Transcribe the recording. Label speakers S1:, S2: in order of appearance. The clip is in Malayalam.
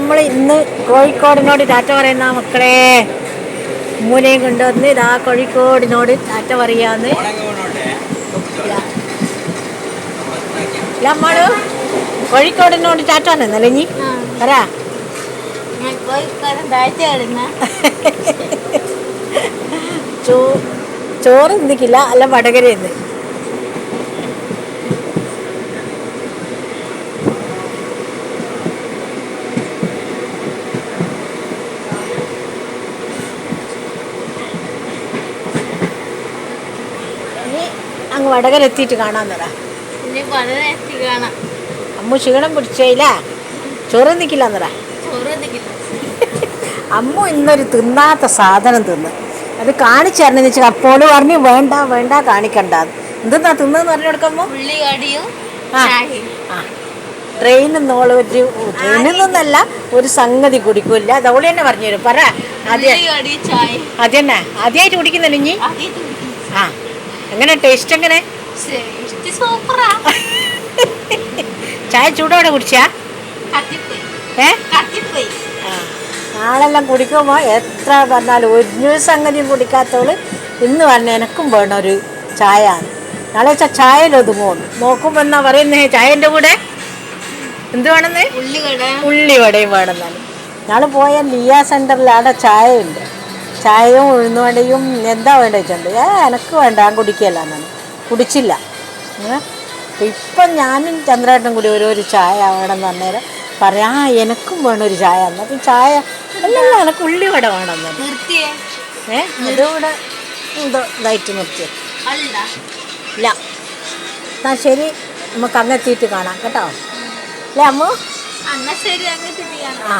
S1: നമ്മൾ ഇന്ന് കോഴിക്കോടിനോട് ടാറ്റ പറയുന്ന മക്കളെ മൂലയും കൊണ്ടുവന്ന് ഇതാ കോഴിക്കോടിനോട് ടാറ്റ പറയാന്ന്. നമ്മൾ കോഴിക്കോടിനോട് ടാറ്റ പറഞ്ഞല്ലേ ഇനി? പറയാ ചോറ് എന്തിക്കില്ല അല്ല വടകര എന്ന് ഇനി അങ്ങ് വടകര എത്തിയിട്ട് കാണാൻ അമ്മു ക്ഷീണം പിടിച്ചില്ല ചോറ് നിൽക്കില്ല എന്നറ അമ്മ ഇന്നൊരു തിന്നാത്ത സാധനം തിന്ന്. അത് കാണിച്ചു തരണം വെച്ചാൽ അപ്പോൾ പറഞ്ഞു വേണ്ട വേണ്ട കാണിക്കണ്ട. എന്തെന്നാ തിന്നെന്ന് പറഞ്ഞു കൊടുക്കുമ്പോൾ ആ. ആ. ട്രെയിനിൽ ഒരു ട്രെയിനിൽ നിന്നല്ല ഒരു സംഗതി കുടിക്കില്ല. അതോടെ തന്നെ പറഞ്ഞു തരും. പറ.
S2: അതെന്നെ ചായയും.
S1: അതന്നെ ആദ്യമായിട്ട് കുടിക്കുന്നില്ല ഇനി? ആ. എങ്ങനെ ടേസ്റ്റ് എങ്ങനെ? ചായ ചൂടോടെ കുടിച്ചാ? ഏ? നാളെല്ലാം കുടിക്കുമ്പോൾ എത്ര പറഞ്ഞാലും ഒരു സംഗതിയും കുടിക്കാത്തവൾ ഇന്ന് പറഞ്ഞ എനക്കും വേണം ഒരു ചായ നാളെ വെച്ചാൽ ചായയിൽ ഒതുങ്ങുമെന്ന് നോക്കുമ്പോൾ എന്നാ പറയുന്നേ ചായന്റെ കൂടെ? എന്ത് വേണമെന്ന്?
S2: ഉള്ളി കട
S1: ഉള്ളി വടയും വേണമെന്നാണ് നാളെ പോയ ലിയ സെന്ററിൽ അവിടെ ചായ ഉണ്ട് ചായയും ഉഴുന്നുവടയും എന്താ വേണ്ട വെച്ചിട്ടുണ്ട് ഏ എനക്ക് വേണ്ട ഞാൻ കുടിക്കല്ല എന്നാണ്. കുടിച്ചില്ല. ഇപ്പം ഞാനും ചന്ദ്രേട്ടനും കൂടി ഒരു ഒരു ചായ വേണമെന്ന് പറഞ്ഞാൽ പറയാം ആ എനക്കും വേണം ഒരു ചായ എന്ന്. അപ്പം ചായ അല്ലല്ല എനക്ക് ഉള്ളി വട വേണമെന്ന്
S2: നിർത്തിയേ?
S1: ഏ? അതുകൂടെ എന്തോ ഇതായിട്ട് നിർത്തി ഇല്ല. എന്നാ ശരി നമുക്ക് അങ്ങെത്തിയിട്ട് കാണാം. കേട്ടോ? അല്ലേ അമ്മ? ആ.